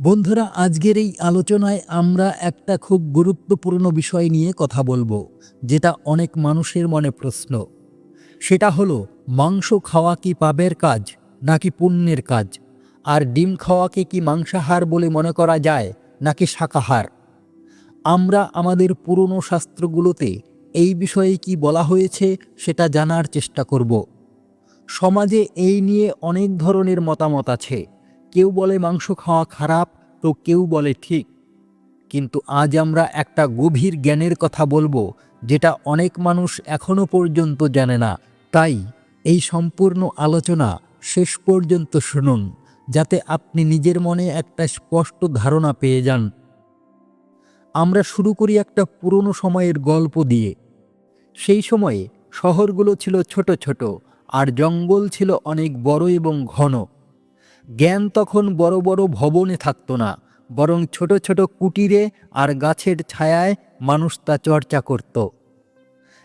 বন্ধুরা, আজকের এই আলোচনায় আমরা একটা খুব গুরুত্বপূর্ণ বিষয় নিয়ে কথা বলব, যেটা অনেক মানুষের মনে প্রশ্ন। সেটা হলো, মাংস খাওয়া কি পাবের কাজ নাকি পুণ্যের কাজ? আর ডিম খাওয়াকে কি মাংসাহার বলে মনে করা যায় নাকি শাকাহার? আমরা আমাদের পুরনো শাস্ত্রগুলোতে এই বিষয়ে কি বলা হয়েছে সেটা জানার চেষ্টা করব। সমাজে এই নিয়ে অনেক ধরনের মতামত আছে। কেউ বলে মাংস খাওয়া খারাপ, তো কেউ বলে ঠিক। কিন্তু আজ আমরা একটা গভীর জ্ঞানের কথা বলব, যেটা অনেক মানুষ এখনও পর্যন্ত জানে না। তাই এই সম্পূর্ণ আলোচনা শেষ পর্যন্ত শুনুন, যাতে আপনি নিজের মনে একটা স্পষ্ট ধারণা পেয়ে যান। আমরা শুরু করি একটা পুরনো সময়ের গল্প দিয়ে। সেই সময়ে শহরগুলো ছিল ছোট ছোট, আর জঙ্গল ছিল অনেক বড় এবং ঘন। জ্ঞান তখন বড় বড় ভবনে থাকতো না, বরং ছোট ছোট কুটিরে আর গাছের ছায়ায় মানুষ তা চর্চা করত।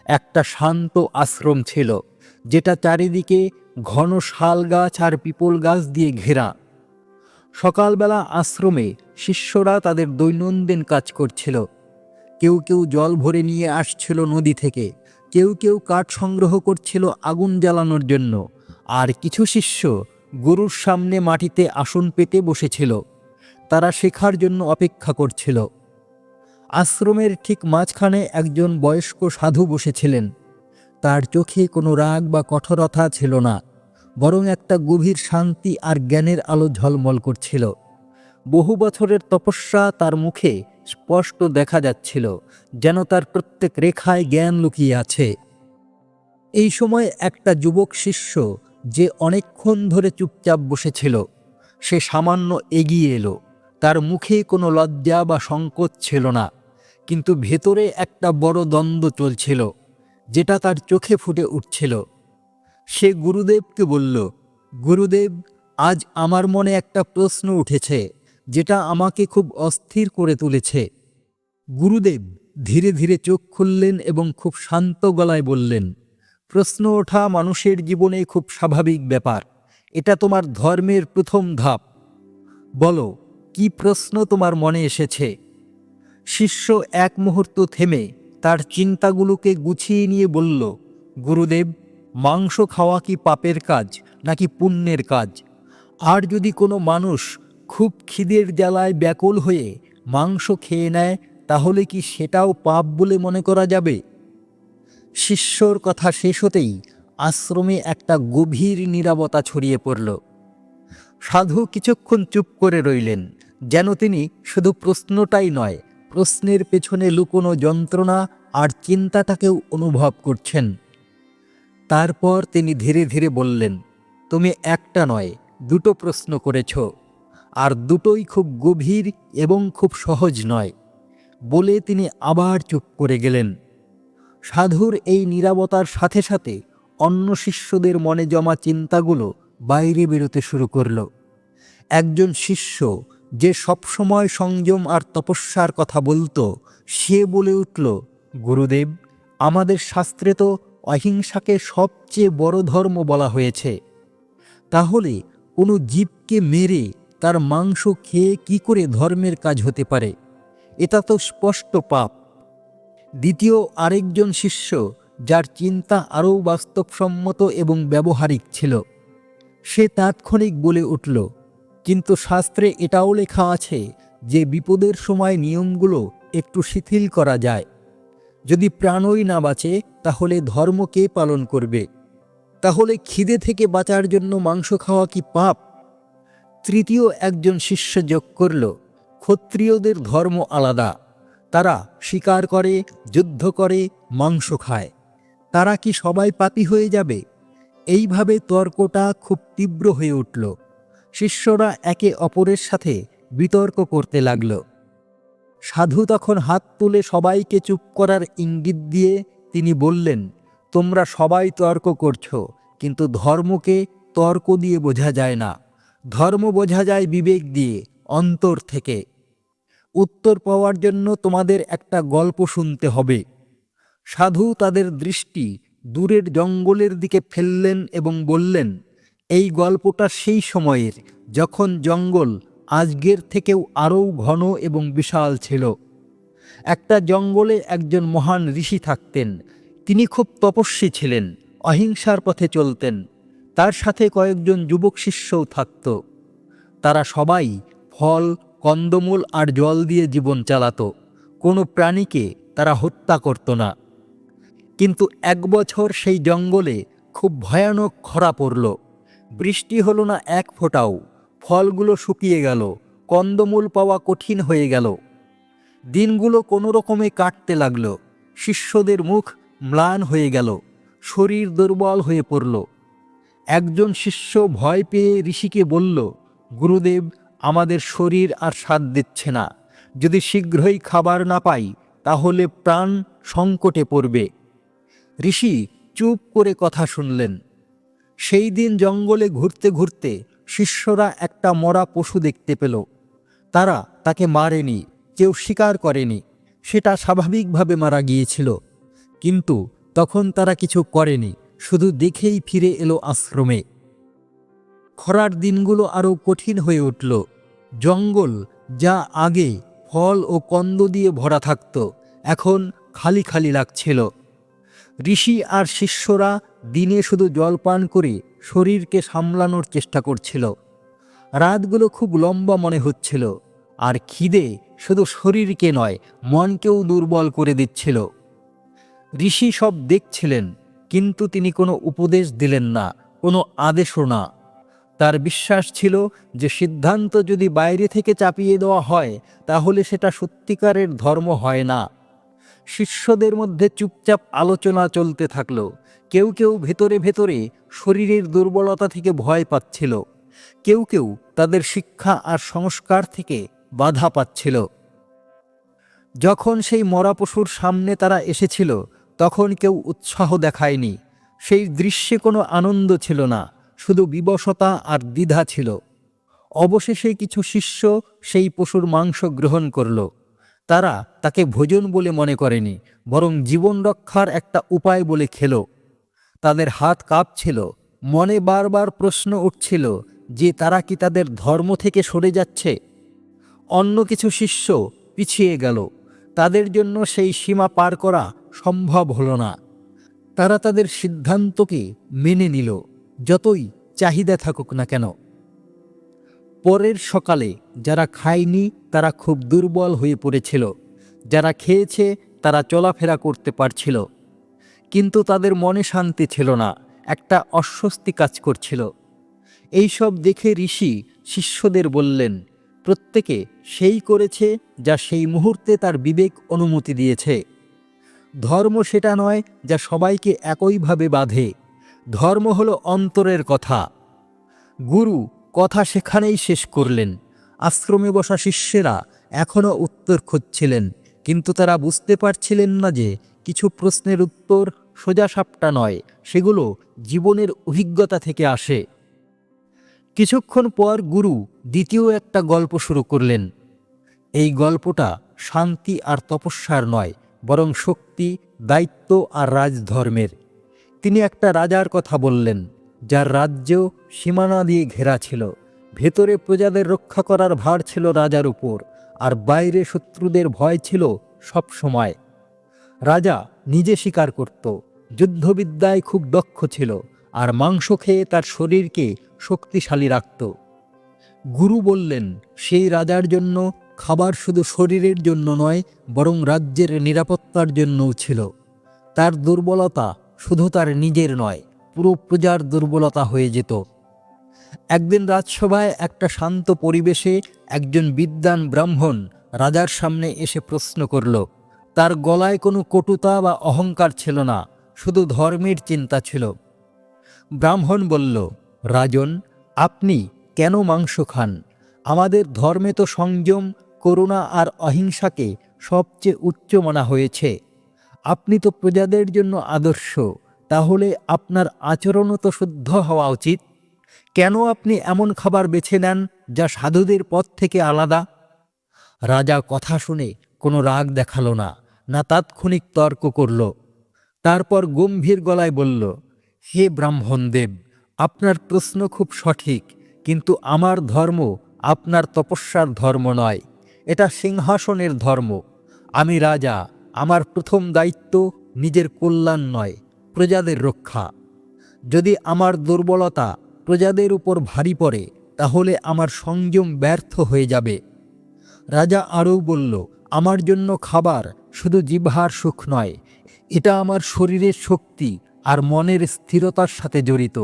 একটা শান্ত আশ্রম ছিল, যেটা চারিদিকে ঘন শাল গাছ আর পিপল গাছ দিয়ে ঘেরা। সকালবেলা আশ্রমে শিষ্যরা তাদের দৈনন্দিন কাজ করছিল। কেউ কেউ জল ভরে নিয়ে আসছিল নদী থেকে, কেউ কেউ কাঠ সংগ্রহ করছিল আগুন জ্বালানোর জন্য, আর কিছু শিষ্য গুরুর সামনে মাটিতে আসন পেতে বসেছিল। তারা শেখার জন্য অপেক্ষা করছিল। আশ্রমের ঠিক মাঝখানে একজন বয়স্ক সাধু বসেছিলেন। তার চোখে কোনো রাগ বা কঠোরতা ছিল না, বরং একটা গভীর শান্তি আর জ্ঞানের আলো ঝলমল করছিল। বহু বছরের তপস্যা তার মুখে স্পষ্ট দেখা যাচ্ছিল, যেন তার প্রত্যেক রেখায় জ্ঞান লুকিয়ে আছে। এই সময় একটা যুবক শিষ্য যে অনেকক্ষণ ধরে চুপচাপ বসেছিল, সে সামান্য এগিয়ে এলো। তার মুখে কোনো লজ্জা বা সংকোচ ছিল না, কিন্তু ভেতরে একটা বড় দ্বন্দ্ব চলছিল, যেটা তার চোখে ফুটে উঠছিল। সে গুরুদেবকে বলল, গুরুদেব, আজ আমার মনে একটা প্রশ্ন উঠেছে, যেটা আমাকে খুব অস্থির করে তুলেছে। গুরুদেব ধীরে ধীরে চোখ খুললেন এবং খুব শান্ত গলায় বললেন প্রশ্ন ওঠা মানুষের জীবনে খুব স্বাভাবিক ব্যাপার। এটা তোমার ধর্মের প্রথম ধাপ। বলো, কি প্রশ্ন তোমার মনে এসেছে? শিষ্য এক মুহূর্ত থেমে তার চিন্তাগুলোকে গুছিয়ে নিয়ে বলল, গুরুদেব, মাংস খাওয়া কি পাপের কাজ নাকি পুণ্যের কাজ? আর যদি কোনো মানুষ খুব খিদের জ্বালায় ব্যাকুল হয়ে মাংস খেয়ে নেয়, তাহলে কি সেটাও পাপ বলে মনে করা যাবে? শিষ্যর কথা শেষ হতেই আশ্রমে একটা গভীর নীরবতা ছড়িয়ে পড়ল। সাধু কিছুক্ষণ চুপ করে রইলেন, যেন তিনি শুধু প্রশ্নটাই নয়, প্রশ্নের পেছনে লুকোনো যন্ত্রণা আর চিন্তাটাকেও অনুভব করছেন। তারপর তিনি ধীরে ধীরে বললেন, তুমি একটা নয়, দুটো প্রশ্ন করেছ, আর দুটোই খুব গভীর এবং খুব সহজ নয়। বলে তিনি আবার চুপ করে গেলেন। সাধুর এই নীরবতার সাথে সাথে অন্য শিষ্যদের মনে জমা চিন্তাগুলো বাইরে বেরোতে শুরু করল। একজন শিষ্য যে সবসময় সংযম আর তপস্যার কথা বলতো, সে বলে উঠল, গুরুদেব, আমাদের শাস্ত্রে তো অহিংসাকে সবচেয়ে বড় ধর্ম বলা হয়েছে। তাহলে কোনো জীবকে মেরে তার মাংস খেয়ে কি করে ধর্মের কাজ হতে পারে? এটা তো স্পষ্ট পাপ। দ্বিতীয় আরেকজন শিষ্য, যার চিন্তা আরও বাস্তবসম্মত এবং ব্যবহারিক ছিল। সে তাৎক্ষণিক বলে উঠল, কিন্তু শাস্ত্রে এটাও লেখা আছে যে বিপদের সময় নিয়মগুলো একটু শিথিল করা যায়। যদি প্রাণই না বাঁচে, তাহলে ধর্ম কে পালন করবে? তাহলে খিদে থেকে বাঁচার জন্য মাংস খাওয়া কি পাপ? তৃতীয় একজন শিষ্য যোগ করল, ক্ষত্রিয়দের ধর্ম আলাদা। তারা শিকার করে, যুদ্ধ করে, মাংস খায়। তারা কি সবাই পাপি হয়ে যাবে? এইভাবে তর্কটা খুব তীব্র হয়ে উঠল। শিষ্যরা একে অপরের সাথে বিতর্ক করতে লাগল। সাধু তখন হাত তুলে সবাইকে চুপ করার ইঙ্গিত দিয়ে তিনি বললেন, তোমরা সবাই তর্ক করছ, কিন্তু ধর্মকে তর্ক দিয়ে বোঝা যায় না। ধর্ম বোঝা যায় বিবেক দিয়ে, অন্তর থেকে। উত্তর পাওয়ার জন্য তোমাদের একটা গল্প শুনতে হবে। সাধু তাদের দৃষ্টি দূরের জঙ্গলের দিকে ফেললেন এবং বললেন, এই গল্পটা সেই সময়ের, যখন জঙ্গল আজকের থেকেও আরও ঘন এবং বিশাল ছিল। একটা জঙ্গলে একজন মহান ঋষি থাকতেন, তিনি খুব তপস্বী ছিলেন, অহিংসার পথে চলতেন। তার সাথে কয়েকজন যুবক শিষ্যও থাকত। তারা সবাই ফল কন্দমূল আর জল দিয়ে জীবন চালাত। কোনো প্রাণীকে তারা হত্যা করত না। কিন্তু এক বছর সেই জঙ্গলে খুব ভয়ানক খরা পড়ল। বৃষ্টি হলো না এক ফোঁটাও। ফলগুলো শুকিয়ে গেল। কন্দমূল পাওয়া কঠিন হয়ে গেল। দিনগুলো কোনো রকমে কাটতে লাগল। শিষ্যদের মুখ ম্লান হয়ে গেল। শরীর দুর্বল হয়ে পড়ল। একজন শিষ্য ভয় পেয়ে ঋষিকে বলল, গুরুদেব আমাদের শরীর আর স্বাদ দিচ্ছে না। যদি শীঘ্রই খাবার না পাই, তাহলে প্রাণ সংকটে পড়বে। ঋষি চুপ করে কথা শুনলেন। সেই দিন জঙ্গলে ঘুরতে ঘুরতে শিষ্যরা একটা মরা পশু দেখতে পেল। তারা তাকে মারেনি, কেউ স্বীকার করেনি। সেটা স্বাভাবিকভাবে মারা গিয়েছিল। কিন্তু তখন তারা কিছু করেনি, শুধু দেখেই ফিরে এলো আশ্রমে। খরার দিনগুলো আরও কঠিন হয়ে উঠল। জঙ্গল যা আগে ফল ও কন্দ দিয়ে ভরা থাকত, এখন খালি খালি লাগছিল। ঋষি আর শিষ্যরা দিনে শুধু জল পান করে শরীরকে সামলানোর চেষ্টা করছিল। রাতগুলো খুব লম্বা মনে হচ্ছিল, আর খিদে শুধু শরীরকে নয়, মনকেও দুর্বল করে দিচ্ছিল। ঋষি সব দেখছিলেন, কিন্তু তিনি কোনো উপদেশ দিলেন না, কোনো আদেশও না। তার বিশ্বাস ছিল যে সিদ্ধান্ত যদি বাইরে থেকে চাপিয়ে দেওয়া হয়, তাহলে সেটা সত্যিকারের ধর্ম হয় না। শিষ্যদের মধ্যে চুপচাপ আলোচনা চলতে থাকল। কেউ কেউ ভেতরে ভেতরে শরীরের দুর্বলতা থেকে ভয় পাচ্ছিল। কেউ কেউ তাদের শিক্ষা আর সংস্কার থেকে বাধা পাচ্ছিল। যখন সেই মরা পশুর সামনে তারা এসেছিল, তখন কেউ উৎসাহ দেখায়নি। সেই দৃশ্যে কোনো আনন্দ ছিল না। শুধু বিবশতা আর দ্বিধা ছিল। অবশেষে কিছু শিষ্য সেই পশুর মাংস গ্রহণ করল। তারা তাকে ভোজন বলে মনে করেনি, বরং জীবন রক্ষার একটা উপায় বলে খেল। তাদের হাত কাঁপছিল, মনে বারবার প্রশ্ন উঠছিল যে তারা কি তাদের ধর্ম থেকে সরে যাচ্ছে? অন্য কিছু শিষ্য পিছিয়ে গেল, তাদের জন্য সেই সীমা পার করা সম্ভব হলো না। তারা তাদের সিদ্ধান্তকে মেনে নিল। যতই চাহিদা থাকুক না কেন, পরের সকালে যারা খায়নি তারা খুব দুর্বল হয়ে পড়েছিল। যারা খেয়েছে তারা চলাফেরা করতে পারছিল। কিন্তু তাদের মনে শান্তি ছিল না, একটা অস্বস্তি কাজ করছিল। এইসব দেখে ঋষি শিষ্যদের বললেন, প্রত্যেকে সেই করেছে যা সেই মুহূর্তে তার বিবেক অনুমতি দিয়েছে। ধর্ম সেটা নয় যা সবাইকে একইভাবে বাঁধে। ধর্ম হল অন্তরের কথা। গুরু কথা সেখানেই শেষ করলেন। আশ্রমে বসা শিষ্যেরা এখনও উত্তর খুঁজছিলেন, কিন্তু তারা বুঝতে পারছিলেন না যে কিছু প্রশ্নের উত্তর সোজাসাপটা নয়, সেগুলো জীবনের অভিজ্ঞতা থেকে আসে। কিছুক্ষণ পর গুরু দ্বিতীয় একটা গল্প শুরু করলেন। এই গল্পটা শান্তি আর তপস্যার নয়, বরং শক্তি, দায়িত্ব আর রাজধর্মের। তিনি একটা রাজার কথা বললেন, যার রাজ্য সীমানা দিয়ে ঘেরা ছিল। ভেতরে প্রজাদের রক্ষা করার ভার ছিল রাজার উপর, আর বাইরে শত্রুদের ভয় ছিল সব সময়। রাজা নিজে স্বীকার করত, যুদ্ধবিদ্যায় খুব দক্ষ ছিল, আর মাংস খেয়ে তার শরীরকে শক্তিশালী রাখত। গুরু বললেন, সেই রাজার জন্য খাবার শুধু শরীরের জন্য নয়, বরং রাজ্যের নিরাপত্তার জন্যও ছিল। তার দুর্বলতা শুধু তার নিজের নয়, পুরো প্রজার দুর্বলতা হয়ে যেত। একদিন রাজসভায় একটা শান্ত পরিবেশে একজন বিদ্বান ব্রাহ্মণ রাজার সামনে এসে প্রশ্ন করল, তার গলায় কোনো কটুতা বা অহংকার ছিল না, শুধু ধর্মের চিন্তা ছিল? ব্রাহ্মণ বলল, রাজন, আপনি কেন মাংস খান? আমাদের ধর্মে তো সংযম, করুণা আর অহিংসাকে সবচেয়ে উচ্চ মানা হয়েছে। আপনি তো প্রজাদের জন্য আদর্শ, তাহলে আপনার আচরণও তো শুদ্ধ হওয়া উচিত। কেন আপনি এমন খাবার বেছে নেন যা সাধুদের পথ থেকে আলাদা? রাজা কথা শুনে কোনো রাগ দেখাল না না তাৎক্ষণিক তর্ক করল। তারপর গম্ভীর গলায় বলল, হে ব্রাহ্মণদেব, আপনার প্রশ্ন খুব সঠিক, কিন্তু আমার ধর্ম আপনার তপস্যার ধর্ম নয়, এটা সিংহাসনের ধর্ম। আমি রাজা আমার প্রথম দায়িত্ব নিজের কল্যাণ নয়, প্রজাদের রক্ষা। যদি আমার দুর্বলতা প্রজাদের উপর ভারী পড়ে, তাহলে আমার সংযম ব্যর্থ হয়ে যাবে। রাজা আরও বলল, আমার জন্য খাবার শুধু জিহ্বার সুখ নয়, এটা আমার শরীরের শক্তি আর মনের স্থিরতার সাথে জড়িত।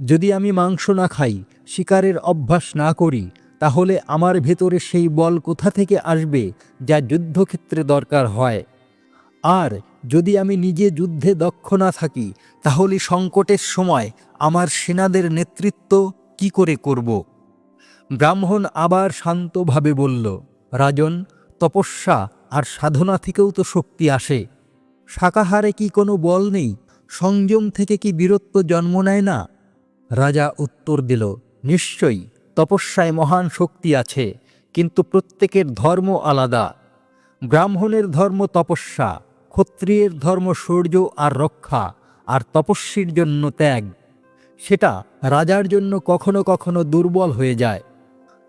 যদি আমি মাংস না খাই, শিকারের অভ্যাস না করি তাহলে আমার ভেতরে সেই বল কোথা থেকে আসবে যা যুদ্ধক্ষেত্রে দরকার হয়? আর যদি আমি নিজে যুদ্ধে দক্ষ না থাকি, তাহলে সংকটের সময় আমার সেনাদের নেতৃত্ব কি করে করব? ব্রাহ্মণ আবার শান্তভাবে বলল, রাজন, তপস্যা আর সাধনা থেকেও তো শক্তি আসে। শাকাহারে কি কোনো বল নেই? সংযম থেকে কি বীরত্ব জন্ম নেয় না? রাজা উত্তর দিল, নিশ্চয়ই। তপস্যায় মহান শক্তি আছে, কিন্তু প্রত্যেকের ধর্ম আলাদা। ব্রাহ্মণের ধর্ম তপস্যা, ক্ষত্রিয়ের ধর্ম সূর্য আর রক্ষা, আর তপস্বীর জন্য ত্যাগ। সেটা রাজার জন্য কখনো কখনো দুর্বল হয়ে যায়।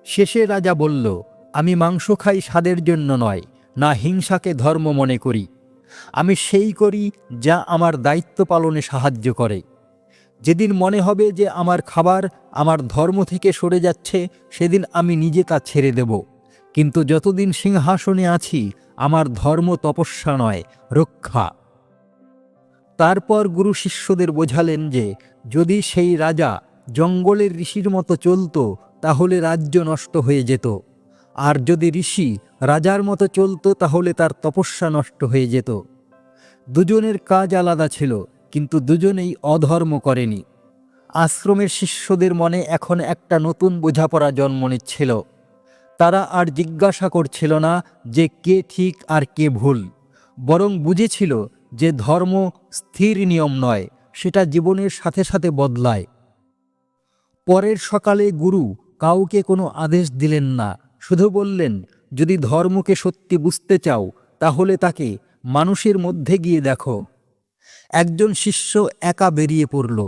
শেষে রাজা বলল, আমি মাংস খাই স্বাদের জন্য নয়, না হিংসাকে ধর্ম মনে করি। আমি সেই করি যা আমার দায়িত্ব পালনে সাহায্য করে। যেদিন মনে হবে যে আমার খাবার আমার ধর্ম থেকে সরে যাচ্ছে, সেদিন আমি নিজে তা ছেড়ে দেব। কিন্তু যতদিন সিংহাসনে আছি, আমার ধর্ম তপস্যা নয়, রক্ষা। তারপর গুরু শিষ্যদের বোঝালেন যে, যদি সেই রাজা জঙ্গলের ঋষির মতো চলতো, তাহলে রাজ্য নষ্ট হয়ে যেত। আর যদি ঋষি রাজার মতো চলতো, তাহলে তার তপস্যা নষ্ট হয়ে যেত। দুজনের কাজ আলাদা ছিল। কিন্তু দুজনেই অধর্ম করেনি। আশ্রমের শিষ্যদের মনে এখন একটা নতুন বোঝাপড়া জন্ম নিচ্ছিল। তারা আর জিজ্ঞাসা করছিল না যে কে ঠিক আর কে ভুল। বরং বুঝেছিল যে ধর্ম স্থির নিয়ম নয়, সেটা জীবনের সাথে সাথে বদলায়। পরের সকালে গুরু কাউকে কোনো আদেশ দিলেন না, শুধু বললেন, যদি ধর্মকে সত্যি বুঝতে চাও, তাহলে তাকে মানুষের মধ্যে গিয়ে দেখো। একজন শিষ্য একা বেরিয়ে পড়ল।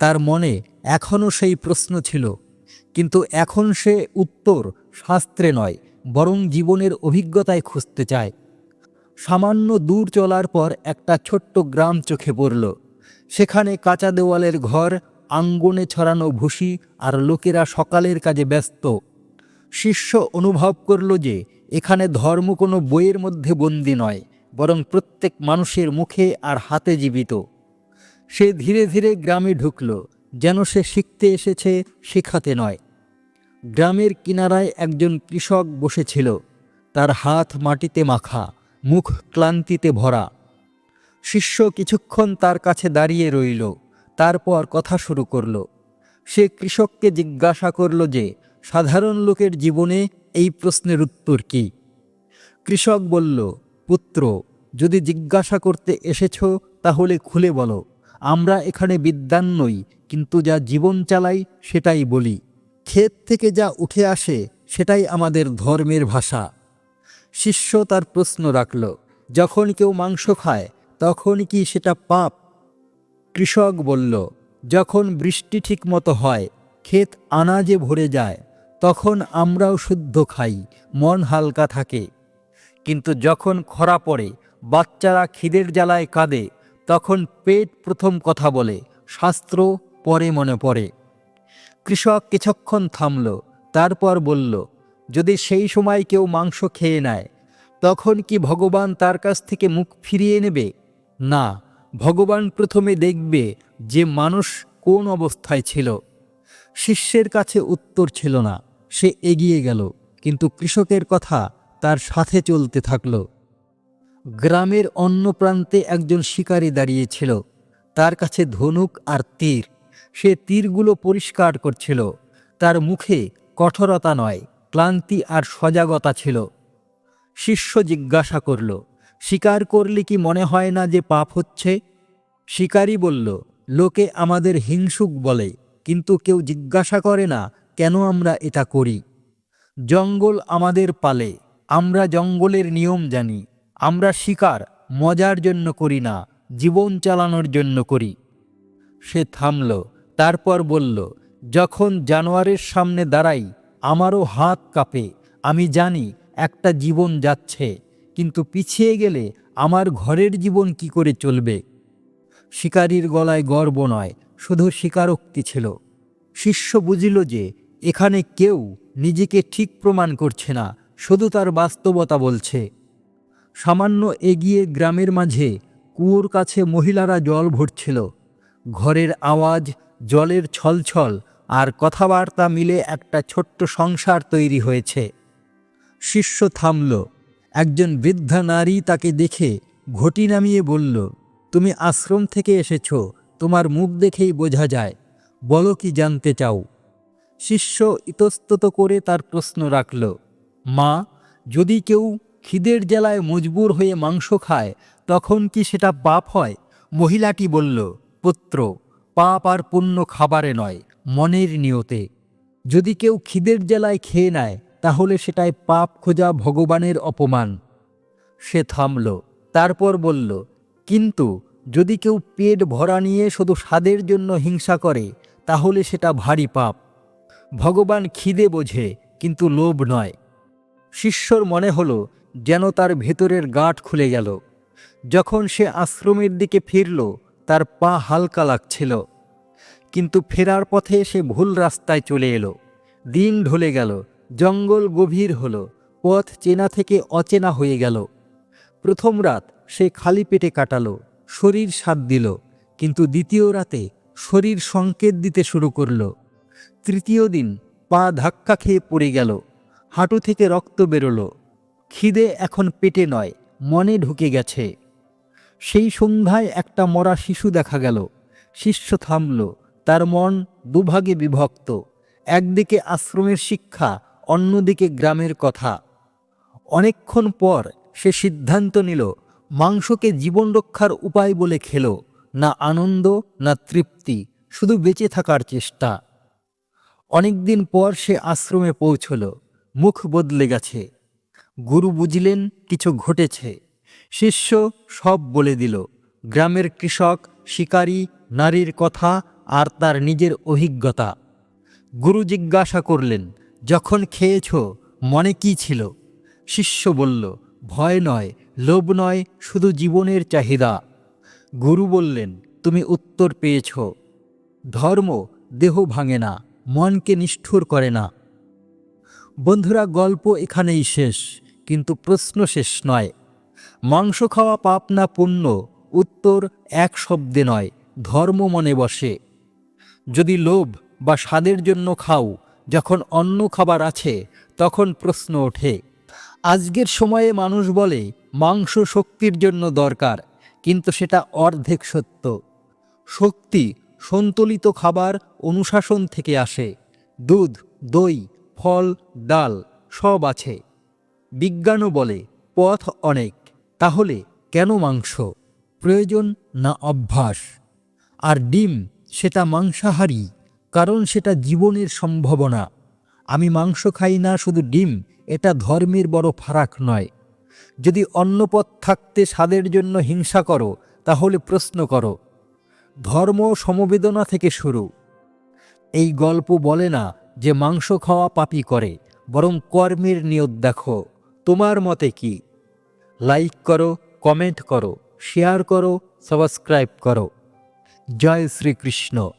তার মনে এখনও সেই প্রশ্ন ছিল, কিন্তু এখন সে উত্তর শাস্ত্রে নয়, বরং জীবনের অভিজ্ঞতায় খুঁজতে চায়। সামান্য দূর চলার পর একটা ছোট্ট গ্রাম চোখে পড়ল। সেখানে কাঁচা দেওয়ালের ঘর, আঙ্গনে ছড়ানো ভুসি আর লোকেরা সকালের কাজে ব্যস্ত। শিষ্য অনুভব করল যে এখানে ধর্ম কোনো বইয়ের মধ্যে বন্দি নয়। বরং প্রত্যেক মানুষের মুখে আর হাতে জীবিত। সে ধীরে ধীরে গ্রামে ঢুকল, যেন সে শিখতে এসেছে, শেখাতে নয়। গ্রামের কিনারায় একজন কৃষক বসেছিল। তার হাত মাটিতে মাখা, মুখ ক্লান্তিতে ভরা। শিষ্য কিছুক্ষণ তার কাছে দাঁড়িয়ে রইল, তারপর কথা শুরু করল। সে কৃষককে জিজ্ঞাসা করল যে, সাধারণ লোকের জীবনে এই প্রশ্নের উত্তর কী? কৃষক বলল পুত্র, যদি জিজ্ঞাসা করতে এসেছ, তাহলে খুলে বলো। আমরা এখানে বিদ্যান নই, কিন্তু যা জীবন চালাই, সেটাই বলি। ক্ষেত থেকে যা উঠে আসে, সেটাই আমাদের ধর্মের ভাষা। শিষ্য তার প্রশ্ন রাখল, যখন কেউ মাংস খায়, তখন কি সেটা পাপ? কৃষক বলল, যখন বৃষ্টি ঠিক মতো হয়, ক্ষেত আনাজে ভরে যায়, তখন আমরাও শুদ্ধ খাই, মন হালকা থাকে। কিন্তু যখন খরা পড়ে, বাচ্চারা খিদের জ্বালায় কাঁদে, তখন পেট প্রথম কথা বলে, শাস্ত্র পরে মনে পড়ে। কৃষক কিছুক্ষণ থামল, তারপর বলল, যদি সেই সময় কেউ মাংস খেয়ে নেয়, তখন কি ভগবান তার কাছ থেকে মুখ ফিরিয়ে নেবে? না, ভগবান প্রথমে দেখবে যে মানুষ কোন অবস্থায় ছিল। শিষ্যের কাছে উত্তর ছিল না, সে এগিয়ে গেল। কিন্তু কৃষকের কথা তার সাথে চলতে থাকল। গ্রামের অন্য প্রান্তে একজন শিকারী দাঁড়িয়েছিল। তার কাছে ধনুক আর তীর। সে তীরগুলো পরিষ্কার করছিল। তার মুখে কঠোরতা নয়, ক্লান্তি আর সজাগতা ছিল। শিষ্য জিজ্ঞাসা করল, শিকার করলে কি মনে হয় না যে পাপ হচ্ছে? শিকারী বলল, লোকে আমাদের হিংসুক বলে, কিন্তু কেউ জিজ্ঞাসা করে না কেন আমরা এটা করি। জঙ্গল আমাদের পালে আমরা জঙ্গলের নিয়ম জানি, আমরা শিকার, মজার জন্য করি না, জীবন চালানোর জন্য করি। সে থামল, তারপর বলল, যখন জানোয়ারের সামনে দাঁড়াই, আমারও হাত কাঁপে, আমি জানি একটা জীবন যাচ্ছে, কিন্তু পিছিয়ে গেলে আমার ঘরের জীবন কি করে চলবে? শিকারীর গলায় গর্ব নয়, শুধু স্বীকারোক্তি ছিল। শিষ্য বুঝিল যে, এখানে কেউ নিজেকে ঠিক প্রমাণ করছে না শুধু তার বাস্তবতা বলছে। সামান্য এগিয়ে গ্রামের মাঝে কুয়োর কাছে মহিলারা জল ভরছিল। ঘরের আওয়াজ, জলের ছলছল আর কথাবার্তা মিলে একটা ছোট্ট সংসার তৈরি হয়েছে। শিষ্য থামল। একজন বৃদ্ধা নারী তাকে দেখে ঘটি নামিয়ে বলল, তুমি আশ্রম থেকে এসেছ, তোমার মুখ দেখেই বোঝা যায়। বলো কি জানতে চাও? শিষ্য ইতস্তত করে তার প্রশ্ন রাখল মা, যদি কেউ খিদের জেলায় মজবুর হয়ে মাংস খায়, তখন কি সেটা পাপ হয়? মহিলাটি বলল, পুত্র, পাপ আর পুণ্য খাবারে নয়, মনের নিয়তে। যদি কেউ খিদের জেলায় খেয়ে নেয়, তাহলে সেটাই পাপ খোঁজা ভগবানের অপমান। সে থামল, তারপর বলল, কিন্তু যদি কেউ পেট ভরা নিয়ে শুধু স্বাদের জন্য হিংসা করে, তাহলে সেটা ভারী পাপ। ভগবান খিদে বোঝে, কিন্তু লোভ নয়। শিষ্যর মনে হলো যেন তার ভেতরের গাঁট খুলে গেল। যখন সে আশ্রমের দিকে ফিরল, তার পা হালকা লাগছিল। কিন্তু ফেরার পথে সে ভুল রাস্তায় চলে এলো। দিন ঢলে গেল, জঙ্গল গভীর হলো, পথ চেনা থেকে অচেনা হয়ে গেল। প্রথম রাত সে খালি পেটে কাটালো, শরীর সাথ দিল, কিন্তু দ্বিতীয় রাতে শরীর সংকেত দিতে শুরু করল। তৃতীয় দিন পা ধাক্কা খেয়ে পড়ে গেল। হাঁটু থেকে রক্ত বেরোলো। খিদে এখন পেটে নয়, মনে ঢুকে গেছে। সেই সন্ধ্যায় একটা মরা শিশু দেখা গেল। শিষ্য থামল। তার মন দুভাগে বিভক্ত। একদিকে আশ্রমের শিক্ষা, অন্যদিকে গ্রামের কথা। অনেকক্ষণ পর সে সিদ্ধান্ত নিল, মাংসকে জীবন রক্ষার উপায় বলে খেল। না আনন্দ, না তৃপ্তি, শুধু বেঁচে থাকার চেষ্টা। অনেকদিন পর সে আশ্রমে পৌঁছল। মুখ বদলে গেছে। গুরু বুঝলেন, কিছু ঘটেছে। শিষ্য সব বলে দিল, গ্রামের কৃষক, শিকারী, নারীর কথা আর তার নিজের অভিজ্ঞতা। গুরু জিজ্ঞাসা করলেন, যখন খেয়েছ, মনে কি ছিল? শিষ্য বলল, ভয় নয়, লোভ নয়, শুধু জীবনের চাহিদা। গুরু বললেন, তুমি উত্তর পেয়েছ। ধর্ম দেহ ভাঙে না, মনকে নিষ্ঠুর করে না। বন্ধুরা, গল্প এখানেই শেষ, কিন্তু প্রশ্ন শেষ নয়। মাংস খাওয়া পাপ না পুণ্য? উত্তর, এক শব্দে নয়, ধর্ম মনে বসে। যদি লোভ বা স্বাদের জন্য খাও, যখন অন্য খাবার আছে, তখন প্রশ্ন ওঠে, আজকের সময়ে মানুষ বলে, মাংস শক্তির জন্য দরকার, কিন্তু সেটা অর্ধেক সত্য। শক্তি সন্তুলিত খাবার অনুশাসন থেকে আসে, দুধ, দই ফল, ডাল সব আছে। বিজ্ঞানও বলে, পথ অনেক, তাহলে কেন মাংস? প্রয়োজন না অভ্যাস। আর ডিম, সেটা মাংসাহারী, কারণ সেটা জীবনের সম্ভাবনা। আমি মাংস খাই না শুধু ডিম, এটা ধর্মের বড় ফারাক নয়। যদি অন্য পথ থাকতে স্বাদের জন্য হিংসা করো, তাহলে প্রশ্ন করো, ধর্ম সমবেদনা থেকে শুরু। এই গল্প বলে না যে মাংস খাওয়া পাপি করে, বরং কর্মের নিয়ত দেখো, তোমার মতে কি? লাইক করো কমেন্ট করো শেয়ার করো সাবস্ক্রাইব করো। জয় শ্রীকৃষ্ণ।